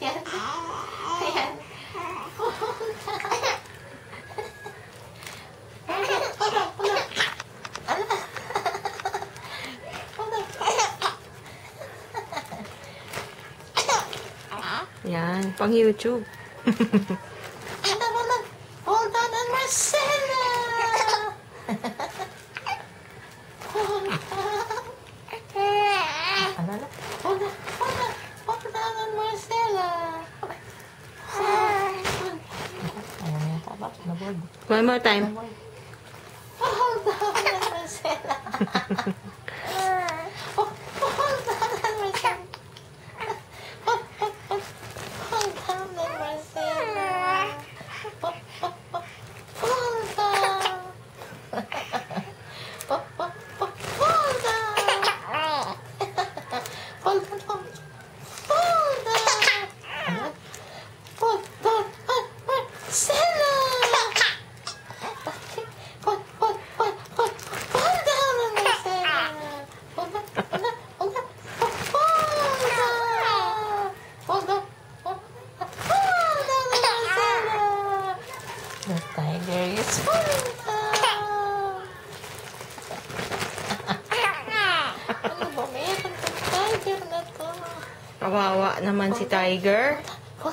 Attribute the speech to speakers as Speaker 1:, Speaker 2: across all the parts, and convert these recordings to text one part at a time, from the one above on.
Speaker 1: Yan. Ayan. Hold on. Ayan. Hold on. Hold on. Ala. Hold on.
Speaker 2: Yan, pang YouTube.
Speaker 1: Hold on. Hold on. Hold on. And Marcella. Hold on. Ano na? Hold on. Hold on. Hold on. And Marcella. Hold Yata. Bakit naboard?
Speaker 2: One more time.
Speaker 1: Hold on, Marcela. Oh, Hold on, Marcela. Hold on, Marcela. Hold on. Hold on. Hold on, hold on. Hold on. Hold on, Marcela. Hold, hold, hold, hold, hold down on Marcela. Hold on, hold on, hold on, hold on. Hold on, hold on, hold on, Marcela. The tiger is falling down. Ano ba meron tong tiger na to?
Speaker 2: Kawawa naman si Tiger.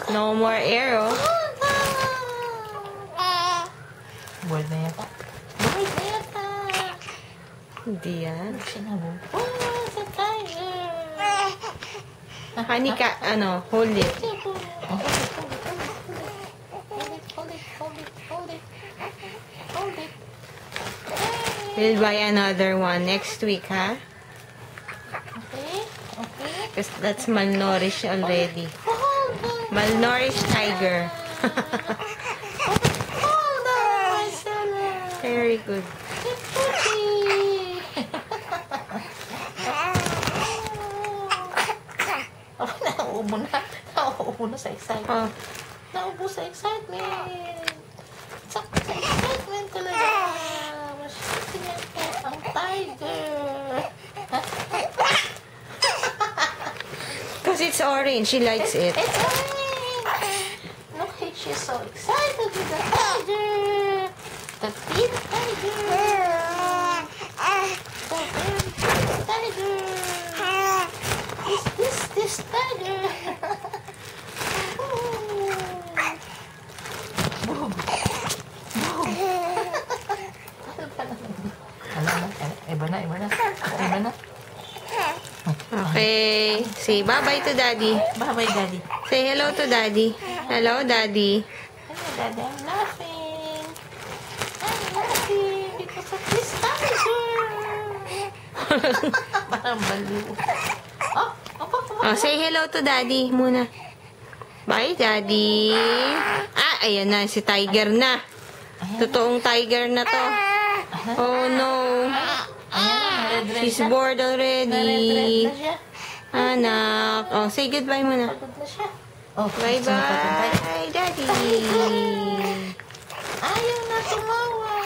Speaker 2: No more arrow.
Speaker 1: hold on. Bold na yata. Bold na yata.
Speaker 2: Hindi yan.
Speaker 1: Sinabo. Oh, sa tiger.
Speaker 2: Honey ka, ano, hold it.
Speaker 1: Hold it, hold it, hold it, hold it. Hold it.
Speaker 2: We'll buy another one next week, ha?
Speaker 1: Okay, okay.
Speaker 2: Because that's malnourished already. Malnourished tiger.
Speaker 1: Hold on, Marcela.
Speaker 2: Very good.
Speaker 1: Oh, nauubo na. Nauubo na sa excitement.
Speaker 2: Oh,
Speaker 1: Nauubo sa excitement.
Speaker 2: It's orange. She likes it.
Speaker 1: It's orange. Look, she's so excited with the tiger. The big tiger. The very big tiger. Is this this tiger? Ooh. Boom. Boom. Ano na? Iba na, iba na. Iba na.
Speaker 2: Okay. Say bye-bye to daddy.
Speaker 1: Bye-bye, Daddy.
Speaker 2: Say hello to daddy. Hello, daddy.
Speaker 1: Hello, Daddy. I'm laughing. I'm laughing because of this tiger. Parang baliw. Oh, opo, opo.
Speaker 2: Oh, say hello to daddy muna. Bye, daddy. Ah, ayan na, si Tiger na. Totoong tiger na to. Oh, no. She's bored already. Anak. Oh, say goodbye muna.
Speaker 1: Oh.
Speaker 2: Bye-bye, daddy.
Speaker 1: Ayaw na tumawa.